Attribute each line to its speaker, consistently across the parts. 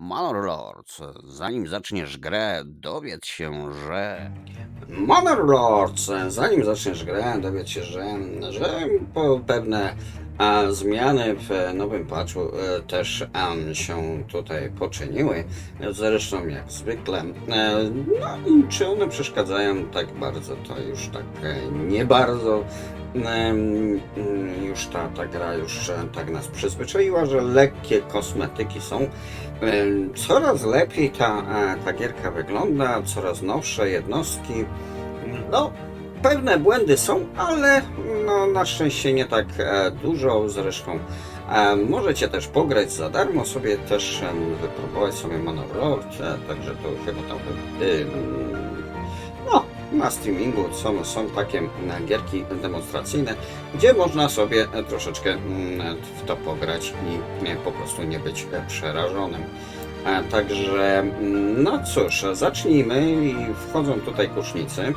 Speaker 1: Manor Lords, zanim zaczniesz grę, dowiedz się, że... Manor Lords, zanim zaczniesz grę, dowiedz się, że, że po pewne a, zmiany w nowym patchu e, też się tutaj poczyniły. Zresztą jak zwykle. E, no czy one przeszkadzają tak bardzo, to już tak e, nie bardzo. Mm, Już ta, ta gra już e, tak nas przyzwyczaiła, że lekkie kosmetyki są. Coraz lepiej ta, e, ta gierka wygląda, coraz nowsze jednostki. No, pewne błędy są, ale no, na szczęście nie tak e, dużo. Zresztą możecie też pograć za darmo, sobie też wypróbować sobie e, także to chyba tam na streamingu są, są takie e, gierki demonstracyjne, gdzie można sobie e, troszeczkę mm, w to pograć i po prostu nie być e, przerażonym. E, Także, mm, no cóż, zacznijmy i wchodzą tutaj kusznicy.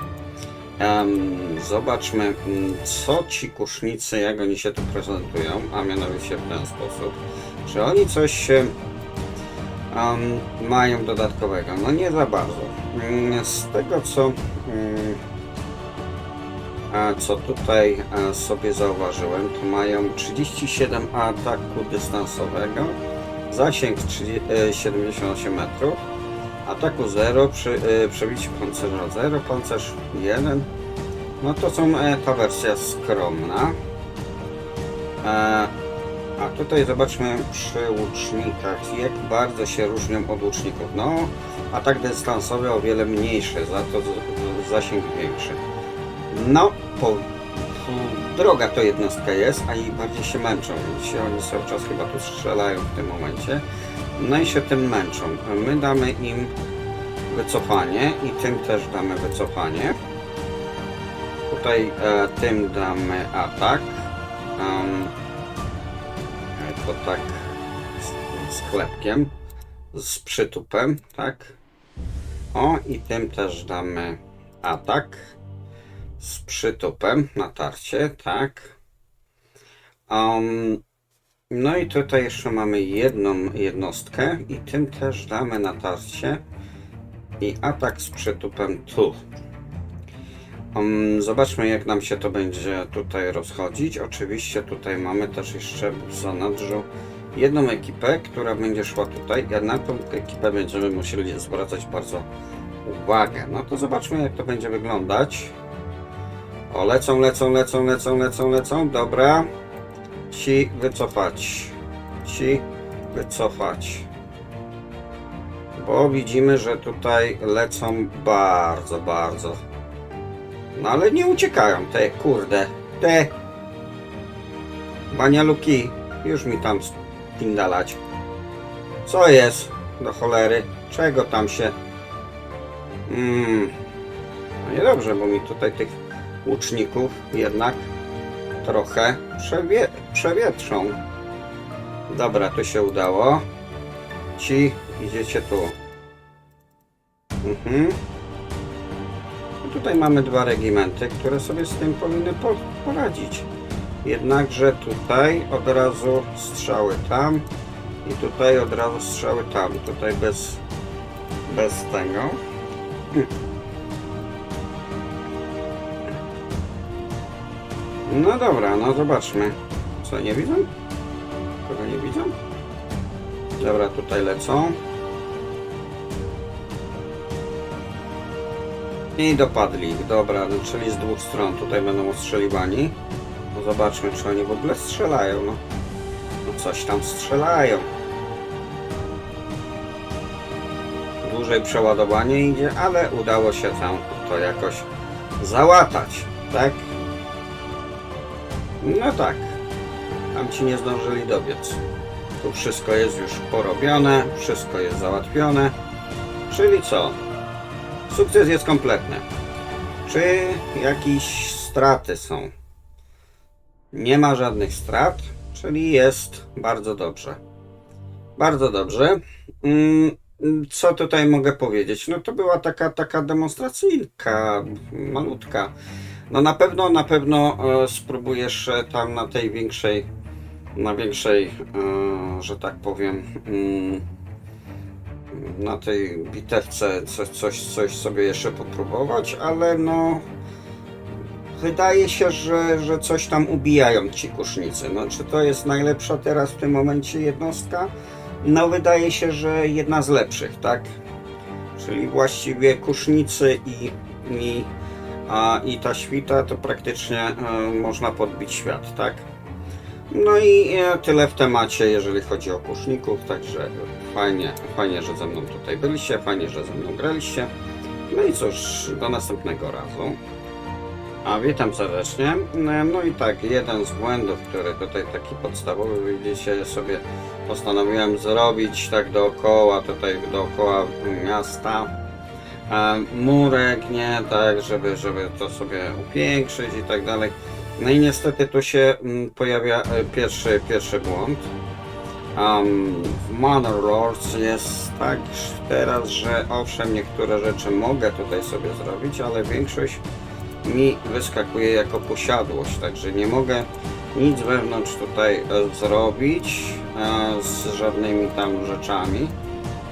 Speaker 1: Zobaczmy, mm, co ci kusznicy, jak oni się tu prezentują, a mianowicie w ten sposób. Czy oni coś em, mają dodatkowego? No nie za bardzo. Mm, Z tego, co, mm, co tutaj e, sobie zauważyłem, to mają 37 ataku dystansowego, zasięg 30, e, 78 metrów, ataku 0, przy, e, przebicie pancerza 0, pancerz 1. No to są e, ta wersja skromna. E, a tutaj zobaczmy przy łucznikach, jak bardzo się różnią od łuczników. No, atak dystansowy o wiele mniejszy, za to zasięg większy. No, po, droga to jednostka jest, a i bardziej się męczą. Widzicie, oni cały czas chyba tu strzelają w tym momencie. No i się tym męczą. My damy im wycofanie i tym też damy wycofanie. Tutaj e, tym damy atak. Um, to tak z, z z przytupem, tak. O i tym też damy atak z przytupem na tarcie, tak. Um, no i tutaj jeszcze mamy jedną jednostkę i tym też damy na tarcie i atak z przytupem tu. Um, zobaczmy jak nam się to będzie tutaj rozchodzić. Oczywiście tutaj mamy też jeszcze w zanadrzu jedną ekipę, która będzie szła tutaj. A na tą ekipę będziemy musieli zwracać bardzo uwagę. No to zobaczmy jak to będzie wyglądać. O, lecą, lecą, lecą, lecą, lecą, lecą. Dobra. Ci wycofać. Ci wycofać. Bo widzimy, że tutaj lecą bardzo, bardzo. No ale nie uciekają te, kurde. Te. Banialuki. Już mi tam spindalać. Co jest? Do cholery. Czego tam się... Mm. No niedobrze, bo mi tutaj tych łuczników jednak trochę przewie przewietrzą. Dobra, to się udało. Ci idziecie tu. Mhm. No tutaj mamy dwa regimenty, które sobie z tym powinny po poradzić. Jednakże tutaj od razu strzały tam i tutaj od razu strzały tam. Tutaj bez, bez tego. No dobra, no zobaczmy. Co, nie widzą? Kogo nie widzą? Dobra, tutaj lecą. I dopadli ich, dobra, no, czyli z dwóch stron tutaj będą ostrzeliwani. No zobaczmy, czy oni w ogóle strzelają, no. No coś tam strzelają. Dłużej przeładowanie idzie, ale udało się tam to jakoś załatać, tak? No tak. Tam ci nie zdążyli dobiec. Tu wszystko jest już porobione, wszystko jest załatwione. Czyli co? Sukces jest kompletny. Czy jakieś straty są? Nie ma żadnych strat, czyli jest bardzo dobrze. Bardzo dobrze. Mm, Co tutaj mogę powiedzieć? No to była taka, taka demonstracyjka, malutka. No na pewno, na pewno e, spróbujesz e, tam na tej większej, na większej, e, że tak powiem, mm, na tej bitewce coś, coś, sobie jeszcze popróbować, ale no wydaje się, że, że coś tam ubijają ci kusznicy. No, czy to jest najlepsza teraz w tym momencie jednostka? No wydaje się, że jedna z lepszych, tak? Czyli właściwie kusznicy i, i, a, i ta świta to praktycznie e, można podbić świat, tak? No i e, tyle w temacie, jeżeli chodzi o kuszników, także fajnie, fajnie, że ze mną tutaj byliście, fajnie, że ze mną graliście. No i cóż, do następnego razu. A witam serdecznie. No no i tak, jeden z błędów, który tutaj taki podstawowy, widzicie, sobie postanowiłem zrobić tak dookoła, tutaj dookoła miasta. E, murek, nie, tak, żeby, żeby to sobie upiększyć i tak dalej. No i niestety tu się mm, pojawia e, pierwszy, pierwszy błąd. Um, w Manor Lords jest tak teraz, że owszem, niektóre rzeczy mogę tutaj sobie zrobić, ale większość mi wyskakuje jako posiadłość, także nie mogę nic wewnątrz tutaj e, zrobić e, z żadnymi tam rzeczami.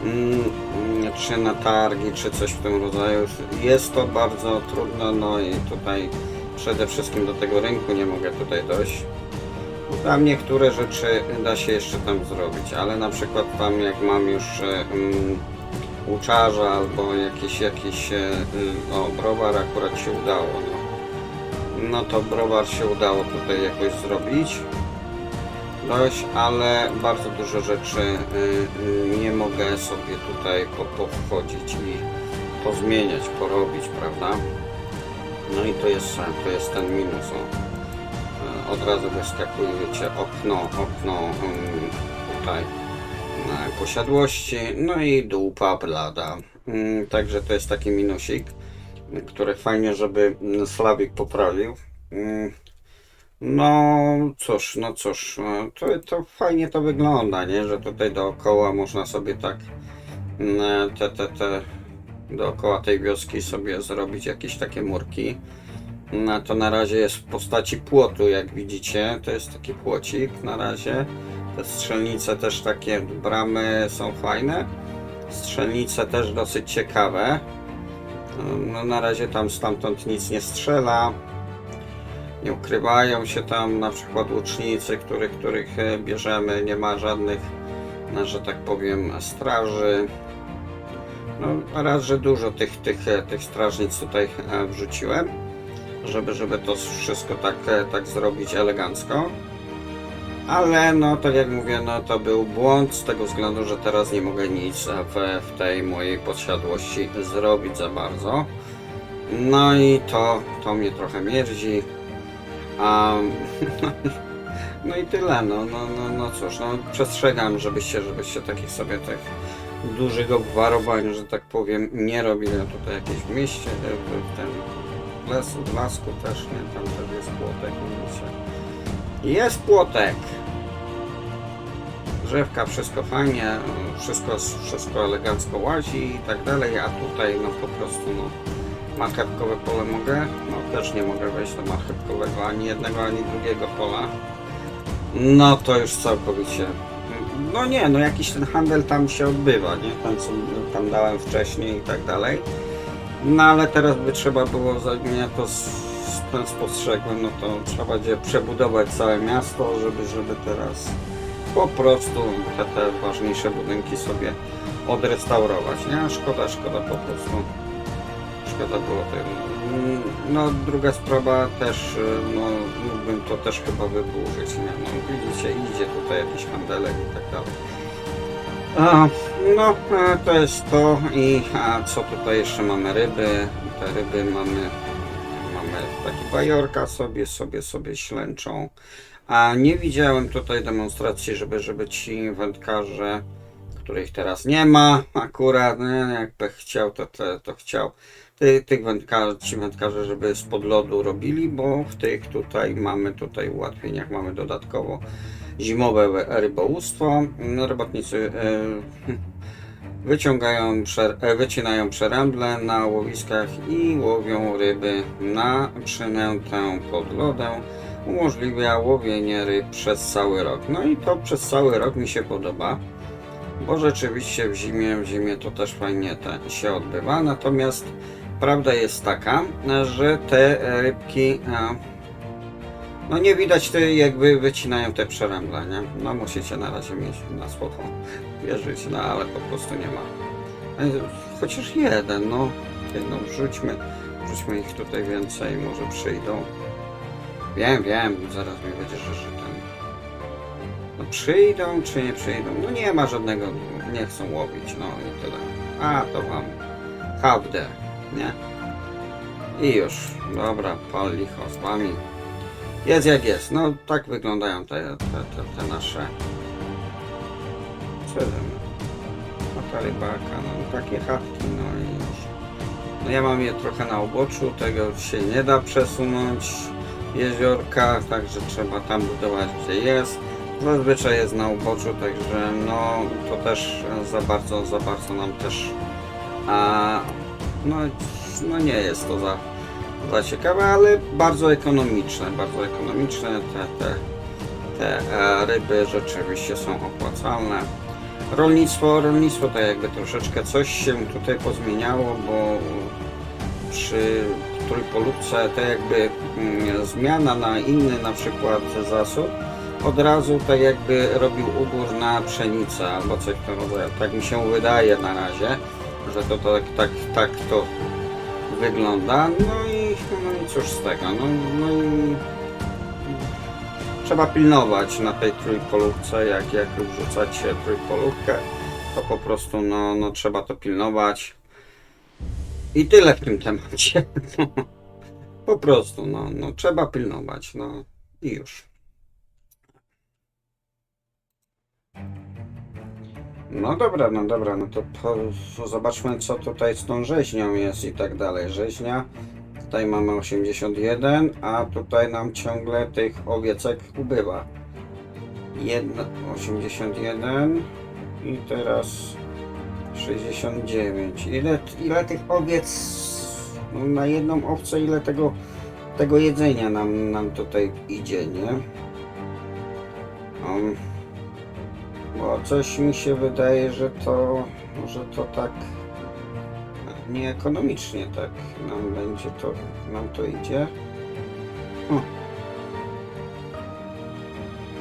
Speaker 1: Mm, mm, czy na targi, czy coś w tym rodzaju. Jest to bardzo trudne, no i tutaj przede wszystkim do tego rynku nie mogę tutaj dojść. Tam niektóre rzeczy da się jeszcze tam zrobić, ale na przykład tam jak mam już e, mm, łuczarza albo jakiś, jakiś y, o, browar akurat się udało. No. No to browar się udało tutaj jakoś zrobić dość, ale bardzo dużo rzeczy y, y, nie mogę sobie tutaj po, powchodzić i pozmieniać, porobić, prawda? No i to jest, to jest ten minus. O. E, Od razu wyskakuje, wiecie, okno, okno tutaj posiadłości, no i dupa blada. Także to jest taki minusik, który fajnie, żeby Slawik poprawił. Mm, No cóż, no cóż, e, to, to fajnie to wygląda, nie? Że tutaj dookoła można sobie tak mm, te, te, te dookoła tej wioski sobie zrobić jakieś takie murki. No to na razie jest w postaci płotu, jak widzicie. To jest taki płocik na razie. Te strzelnice też takie, bramy są fajne. Strzelnice też dosyć ciekawe. No na razie tam stamtąd nic nie strzela. Nie ukrywają się tam na przykład łucznicy, których, których e, bierzemy. Nie ma żadnych, no, że tak powiem, straży. No, raz, że dużo tych, tych, e, tych strażnic tutaj e, wrzuciłem, żeby, żeby to wszystko tak, tak zrobić elegancko. Ale no, tak jak mówię, no to był błąd z tego względu, że teraz nie mogę nic w, w tej mojej posiadłości zrobić za bardzo. No i to, to mnie trochę mierzi. Um, no i tyle, no, no, no, no cóż, no przestrzegam, żebyście, żebyście takich sobie tych dużych obwarowań, że tak powiem, nie robili. Ja tutaj jakieś w mieście, e, w, w tym lesu, w lasku też, nie, tam też jest płotek, widzicie. Jest płotek! Drzewka, wszystko fajnie, wszystko, wszystko elegancko łazi i tak dalej, a tutaj no po prostu no marchewkowe pole mogę? No też nie mogę wejść do marchewkowego, ani jednego, ani drugiego pola. No to już całkowicie. No nie, no jakiś ten handel tam się odbywa, nie? Ten co tam dałem wcześniej i tak dalej. No ale teraz by trzeba było, ja to ten spostrzegłem, no to trzeba będzie przebudować całe miasto, żeby, żeby teraz po prostu te, te ważniejsze budynki sobie odrestaurować, nie? Szkoda, szkoda po prostu. Szkoda było. Mm, No druga sprawa też, y, no mógłbym to też chyba wyburzyć, nie? No widzicie, idzie tutaj jakiś handelek i tak dalej. No, to jest to i a co tutaj jeszcze mamy ryby, te ryby mamy, mamy taki bajorka sobie, sobie, sobie ślęczą. A nie widziałem tutaj demonstracji, żeby, żeby ci wędkarze, których teraz nie ma akurat, nie, jakby chciał, to, to, to chciał. Ty, tych wędkarzy, ci wędkarze, żeby spod lodu robili, bo w tych tutaj mamy tutaj ułatwieniach, mamy dodatkowo zimowe rybołówstwo. No, Robotnicy e, wyciągają, e, wycinają przeręble na łowiskach i łowią ryby na przynętę pod lodem. Umożliwia łowienie ryb przez cały rok. No i to przez cały rok mi się podoba. bo rzeczywiście w zimie, w zimie to też fajnie te się odbywa, natomiast prawda jest taka, że te rybki, no nie widać, te jakby wycinają te przeręble, nie? No musicie na razie mieć na słowo wierzyć, no ale po prostu nie ma. E, Chociaż jeden, no, no wrzućmy, wrzućmy ich tutaj więcej, może przyjdą. Wiem, wiem, zaraz mi będzie, że, ten... No przyjdą czy nie przyjdą? No nie ma żadnego, nie chcą łowić, no i tyle. A, to wam hawdę, nie? I już, dobra, pal licho z wami. Jest jak jest, no tak wyglądają te, te, te, te nasze... Co tam? Taka rybaka, no takie chatki, no i już. No ja mam je trochę na uboczu, tego się nie da przesunąć jeziorka, także trzeba tam budować gdzie jest. Zazwyczaj jest na uboczu, także no to też za bardzo, za bardzo nam też a, no, no nie jest to za, za ciekawe, ale bardzo ekonomiczne, bardzo ekonomiczne te, te, te e, ryby rzeczywiście są opłacalne. Rolnictwo, rolnictwo to jakby troszeczkę coś się tutaj pozmieniało, bo przy trójpolówce to jakby mm, zmiana na inny na przykład zasób od razu tak jakby robił ubór na pszenicę albo coś w tym rodzaju. Tak mi się wydaje na razie, że to tak, tak, tak to wygląda. No i, no i cóż z tego, no, no i trzeba pilnować na tej trójpolówce, jak, jak wrzucacie trójpolówkę, to po prostu no, no trzeba to pilnować. I tyle w tym temacie. po prostu, no, no trzeba pilnować, no i już. No dobra, no dobra, no to to zobaczmy co tutaj z tą rzeźnią jest i tak dalej. Rzeźnia, tutaj mamy 81, a tutaj nam ciągle tych owiecek ubywa. Jedna, 81 i teraz 69. Ile, ile tych owiec no, na jedną owcę, ile tego, tego jedzenia nam, nam tutaj idzie, nie? Um, bo coś mi się wydaje, że to, że to tak nieekonomicznie tak nam będzie to, nam to idzie. O.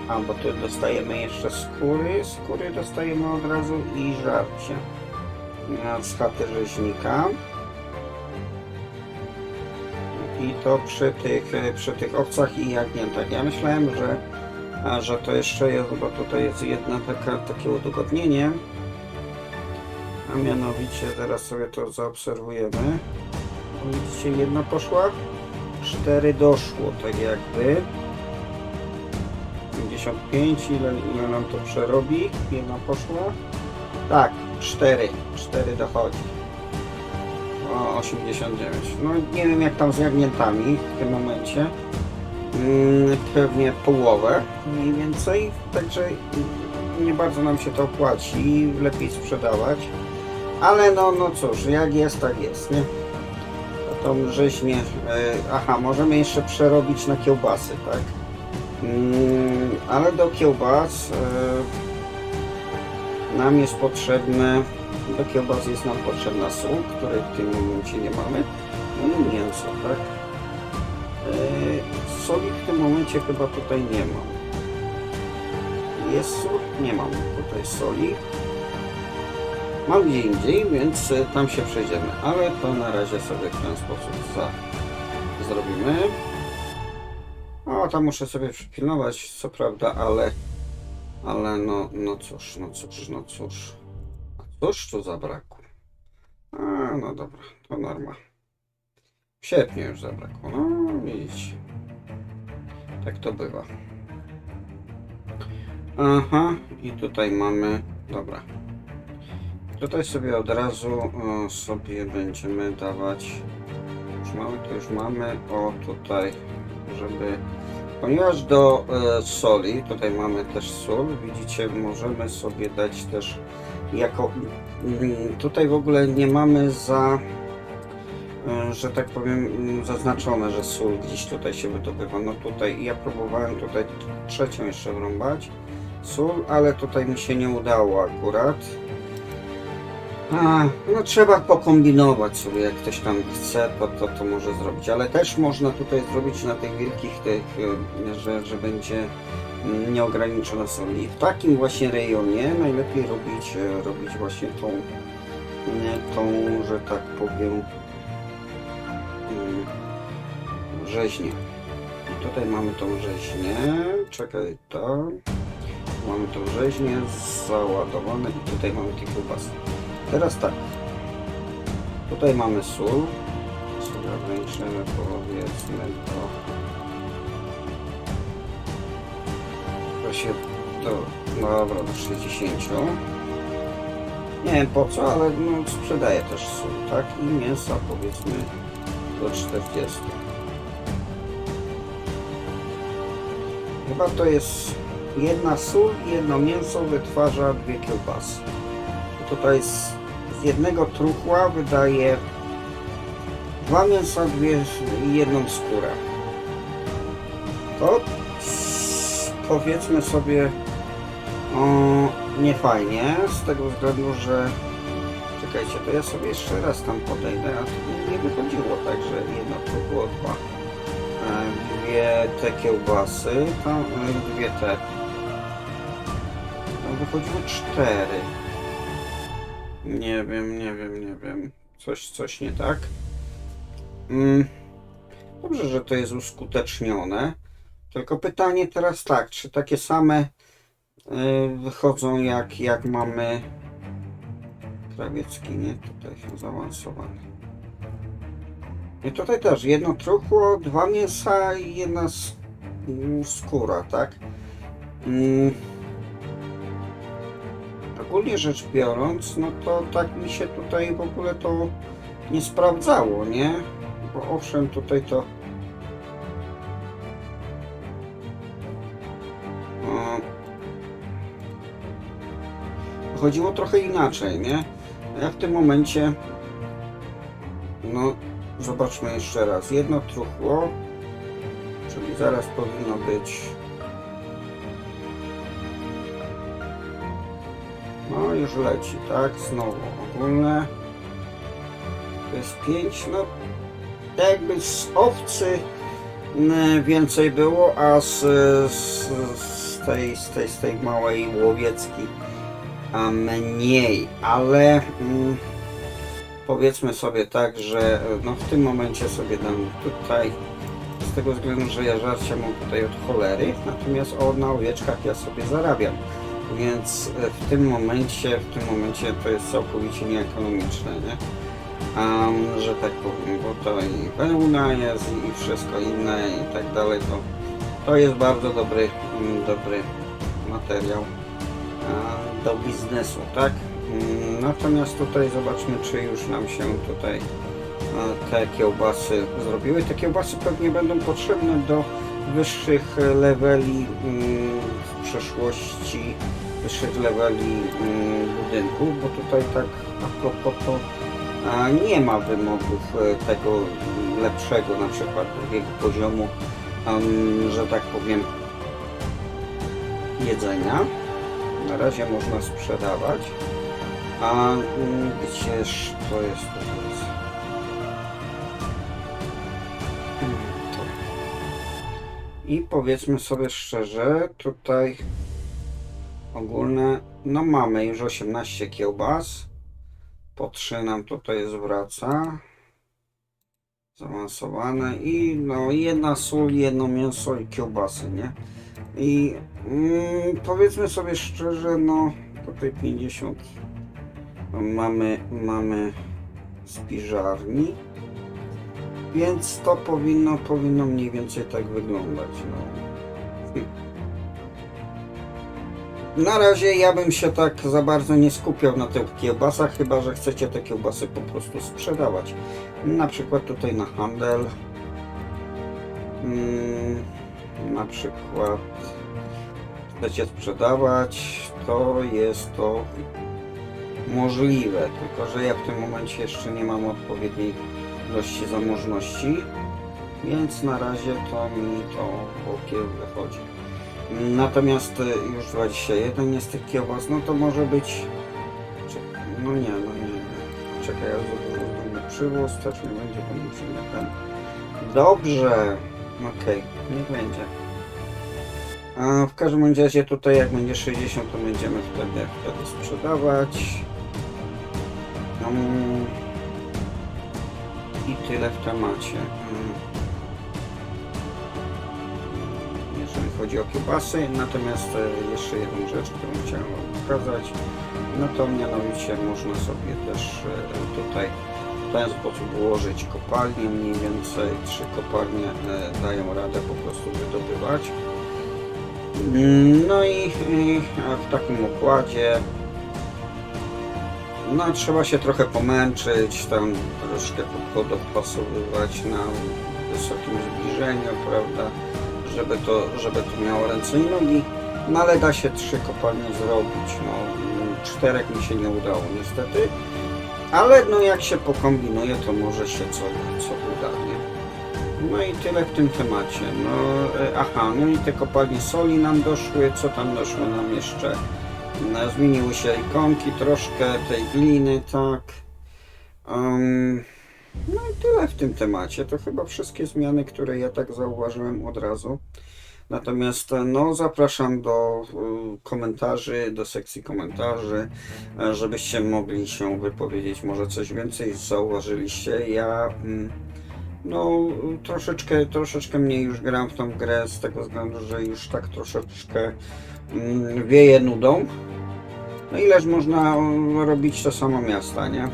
Speaker 1: A, bo tu dostajemy jeszcze skóry, skóry dostajemy od razu i żarcie. Z chaty rzeźnika. I to przy tych, przy tych owcach i jagniętach. Ja myślałem, że że to jeszcze jest, bo tutaj jest jedna taka, takie udogodnienie. A mianowicie, zaraz sobie to zaobserwujemy. Widzicie, jedna poszła, cztery doszło, tak jakby. 55, ile, ile nam to przerobi? Jedna poszła. Tak, 4, 4 dochodzi. O, 89. No nie wiem jak tam z jagniętami w tym momencie. Mm, pewnie połowę mniej więcej, także nie bardzo nam się to opłaci, lepiej sprzedawać. Ale no, no cóż, jak jest, tak jest, nie? A Tą rzeźnię, e, aha, możemy jeszcze przerobić na kiełbasy, tak? Mm, ale do kiełbas e, nam jest potrzebne, do kiełbas jest nam potrzebna sól, której w tym momencie nie mamy, no mięso, tak? E, Soli w tym momencie chyba tutaj nie mam. Jest sól? Nie mam tutaj soli. Mam gdzie indziej, więc e, tam się przejdziemy, ale to na razie sobie w ten sposób za, zrobimy. O, tam muszę sobie przypilnować, co prawda, ale ale no, no cóż, no cóż, no cóż. A cóż tu zabrakło? A, no dobra, to norma. W sierpniu już zabrakło, no widzicie. Tak to bywa. Aha, i tutaj mamy, dobra. Tutaj sobie od razu e, sobie będziemy dawać, już mamy, to już mamy, o tutaj, żeby, ponieważ do e, soli, tutaj mamy też sól, widzicie, możemy sobie dać też jako, mm, tutaj w ogóle nie mamy za, e, że tak powiem, mm, zaznaczone, że sól gdzieś tutaj się wydobywa. No tutaj ja próbowałem tutaj trzecią jeszcze wrąbać. sól, ale tutaj mi się nie udało akurat. A, no trzeba pokombinować sobie, jak ktoś tam chce, to, to, to może zrobić, ale też można tutaj zrobić na tych wielkich tych, e, że, że będzie nieograniczona sól. I w takim właśnie rejonie najlepiej robić, e, robić właśnie tą, tą, że tak powiem, mm, rzeźnię. I tutaj mamy tą rzeźnię, czekaj, to, mamy tą rzeźnię załadowane i tutaj mamy te kiełbasy. Teraz tak, tutaj mamy sól, sobie ograniczymy powiedzmy do, to się, do, dobra, do 60. Nie wiem po co, ale no, sprzedaję też sól, tak? I mięsa powiedzmy do 40. Chyba to jest jedna sól i jedno mięso wytwarza dwie kiełbasy. Tutaj z, z jednego truchła wydaje dwa mięsa, dwie i jedną skórę. To powiedzmy sobie o, nie fajnie, z tego względu, że czekajcie, to ja sobie jeszcze raz tam podejdę, a to nie wychodziło tak, że jedno truchło, dwa e, dwie te kiełbasy, tam e, dwie te. Tam wychodziło cztery. Nie wiem, nie wiem, nie wiem. Coś, coś nie tak. Mm. Dobrze, że to jest uskutecznione. Tylko pytanie teraz tak, czy takie same y, wychodzą jak, jak mamy krawiecki, nie? Tutaj są zaawansowane. I tutaj też jedno truchło, dwa mięsa i jedna skóra, tak? Mm. Ogólnie rzecz biorąc, no to tak mi się tutaj w ogóle to nie sprawdzało, nie? Bo owszem, tutaj to. Chodziło trochę inaczej, nie? Ja w tym momencie. No, zobaczmy jeszcze raz. Jedno truchło, czyli zaraz powinno być. No, już leci, tak? Znowu ogólne. To jest 5, no jakby z owcy mm, więcej było, a z, z, z, tej, z, tej, z tej małej łowieckiej a mniej, ale mm, powiedzmy sobie tak, że no w tym momencie sobie dam tutaj z tego względu, że ja żarcia mam tutaj od cholery, natomiast o, na owieczkach ja sobie zarabiam. Więc e, w tym momencie, w tym momencie to jest całkowicie nieekonomiczne, nie? Am, że tak powiem, bo to i wełna jest i wszystko inne i tak dalej, to, to jest bardzo dobry, mm, dobry materiał do biznesu, tak? Mm, Natomiast tutaj zobaczmy, czy już nam się tutaj a, te kiełbasy zrobiły. Te kiełbasy pewnie będą potrzebne do wyższych e, leveli mm, w przyszłości, wyższych leveli mm, budynku, bo tutaj tak a propos to nie ma wymogów e, tego lepszego, na przykład drugiego poziomu, że tak powiem, jedzenia. Na razie można sprzedawać. A mm, gdzież to jest to I powiedzmy sobie szczerze, tutaj ogólne, no mamy już 18 kiełbas. Po 3 nam tutaj zwraca. Zaawansowane i no jedna sól, jedno mięso i kiełbasy, nie? I mm, powiedzmy sobie szczerze, no tutaj 50 mamy, mamy spiżarni, więc to powinno, powinno mniej więcej tak wyglądać. No. Na razie ja bym się tak za bardzo nie skupiał na tych kiełbasach, chyba że chcecie te kiełbasy po prostu sprzedawać. Na przykład tutaj na handel. Mm, na przykład chcecie sprzedawać, to jest to możliwe, tylko że ja w tym momencie jeszcze nie mam odpowiedniej ilości zamożności, więc na razie to mi to bokiem wychodzi. Natomiast y, już 21 jest tych kiełbas, no to może być... No nie, no nie. Czekaj, ja zrobię przywóz, też nie będzie pomysł ten. Dobrze, okej, niech będzie. A w każdym razie tutaj jak będzie 60 to będziemy wtedy, wtedy sprzedawać. Mm. Tyle w temacie. Mm. Jeżeli chodzi o kiełbasy, natomiast e, jeszcze jedną rzecz, którą chciałem pokazać, no to mianowicie można sobie też e, tutaj w ten sposób ułożyć kopalnie, mniej więcej trzy kopalnie e, dają radę po prostu wydobywać. Mm, No i, i w takim układzie no trzeba się trochę pomęczyć, tam troszkę podopasowywać na wysokim zbliżeniu, prawda, żeby to, żeby to miało ręce i nogi, no ale da się trzy kopalnie zrobić, no czterech mi się nie udało niestety, ale no jak się pokombinuje, to może się co, co uda, nie? No i tyle w tym temacie. No, e, aha, no i te kopalnie soli nam doszły. Co tam doszło nam jeszcze? No, zmieniły się ikonki troszkę tej gliny, tak. Em, no i tyle w tym temacie. To chyba wszystkie zmiany, które ja tak zauważyłem od razu. Natomiast e, no, zapraszam do y, komentarzy, do sekcji komentarzy, e, żebyście mogli się wypowiedzieć, może coś więcej zauważyliście. Ja mm, no, troszeczkę, troszeczkę mniej już gram w tą grę z tego względu, że już tak troszeczkę wieje nudą. No ileż można mm, robić to samo miasta, nie?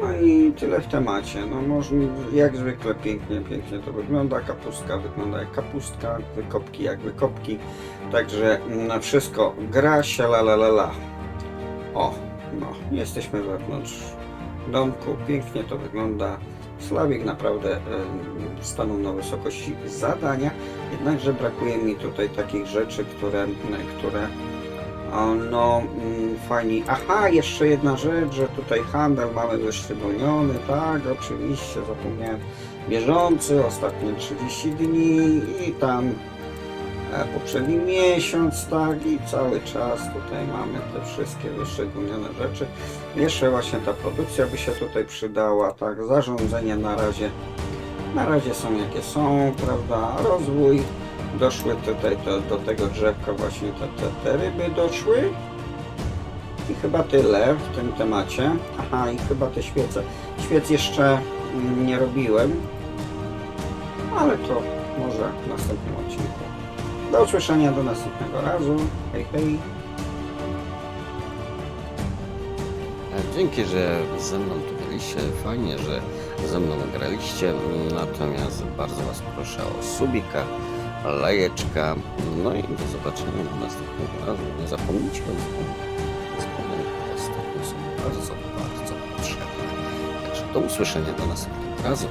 Speaker 1: No i tyle w temacie. No można, jak zwykle pięknie, pięknie to wygląda. Kapustka wygląda jak kapustka, wykopki jak wykopki. Także na wszystko gra się la la la la. O, no, jesteśmy wewnątrz domku, pięknie to wygląda. Slawik naprawdę stanął na wysokości zadania, jednakże brakuje mi tutaj takich rzeczy, które, które no mm, fajnie. Aha, jeszcze jedna rzecz, że tutaj handel mamy wyszczególniony, tak, oczywiście, zapomniałem. Bieżący, ostatnie 30 dni i tam poprzedni miesiąc, tak, i cały czas tutaj mamy te wszystkie wyszczególnione rzeczy. Jeszcze właśnie ta produkcja by się tutaj przydała, tak, zarządzenie na razie, na razie są jakie są, prawda, rozwój, doszły tutaj do, do tego drzewka właśnie te, te, te ryby doszły. I chyba tyle w tym temacie. Aha, i chyba te świece. Świec jeszcze mm, nie robiłem, ale to może w następnym odcinku. Do usłyszenia do następnego razu. Hej, hej.
Speaker 2: E, Dzięki, że ze mną tu byliście. Fajnie, że ze mną graliście. Natomiast bardzo Was proszę o subika, lajeczka. No i do zobaczenia do następnego razu. Nie zapomnijcie o. Dzwonek ostatnio są bardzo, bardzo potrzebne. Także do usłyszenia do następnego razu.